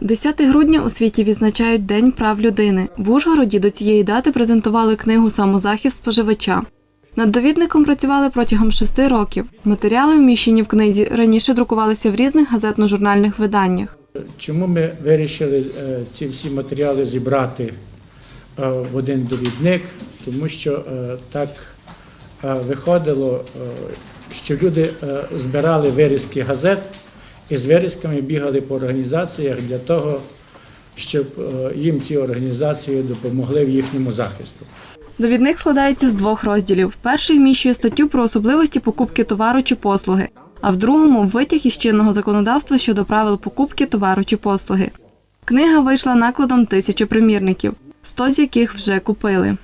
10 грудня у світі відзначають День прав людини. В Ужгороді до цієї дати презентували книгу Самозахист споживача. Над довідником працювали протягом шести років. Матеріали, вміщені в книзі, раніше друкувалися в різних газетно-журнальних виданнях. Чому ми вирішили е, ці всі матеріали зібрати е, в один довідник? Тому що е, так виходило, що люди збирали вирізки газет і з вирізками бігали по організаціях для того, щоб е, їм ці організації допомогли в їхньому захисту. Довідник складається з двох розділів. Перший вміщує статтю про особливості покупки товару чи послуги, а в другому витяг із чинного законодавства щодо правил покупки товару чи послуги. Книга вийшла накладом тисячі примірників, 100 з яких вже купили.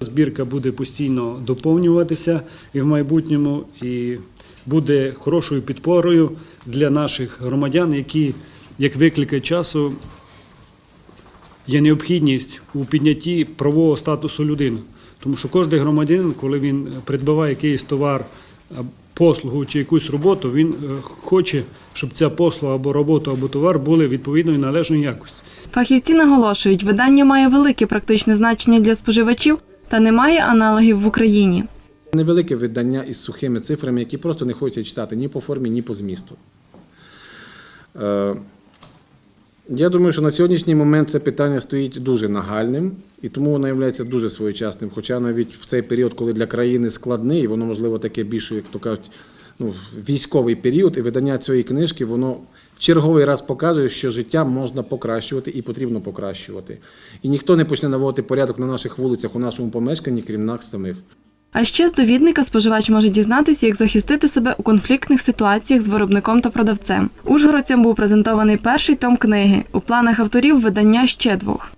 Збірка буде постійно доповнюватися і в майбутньому, і буде хорошою підпорою для наших громадян, які, як виклики часу, є необхідність у піднятті правового статусу людини. Тому що кожен громадянин, коли він придбаває якийсь товар, послугу чи якусь роботу, він е, хоче, щоб ця послуга або робота, або товар були відповідної належної якості. Фахівці наголошують, видання має велике практичне значення для споживачів та не має аналогів в Україні. Невелике видання із сухими цифрами, які просто не хочеться читати ні по формі, ні по змісту. Е, Я думаю, що на сьогоднішній момент це питання стоїть дуже нагальним, і тому воно є дуже своєчасним. Хоча навіть в цей період, коли для країни складний, воно можливо таке більше, як то кажуть, ну, військовий період, і видання цієї книжки, воно черговий раз показує, що життя можна покращувати і потрібно покращувати. І ніхто не почне наводити порядок на наших вулицях, у нашому помешканні, крім нас самих. А ще з довідника споживач може дізнатися, як захистити себе у конфліктних ситуаціях з виробником та продавцем. Ужгородцям був презентований перший том книги. У планах авторів видання ще двох.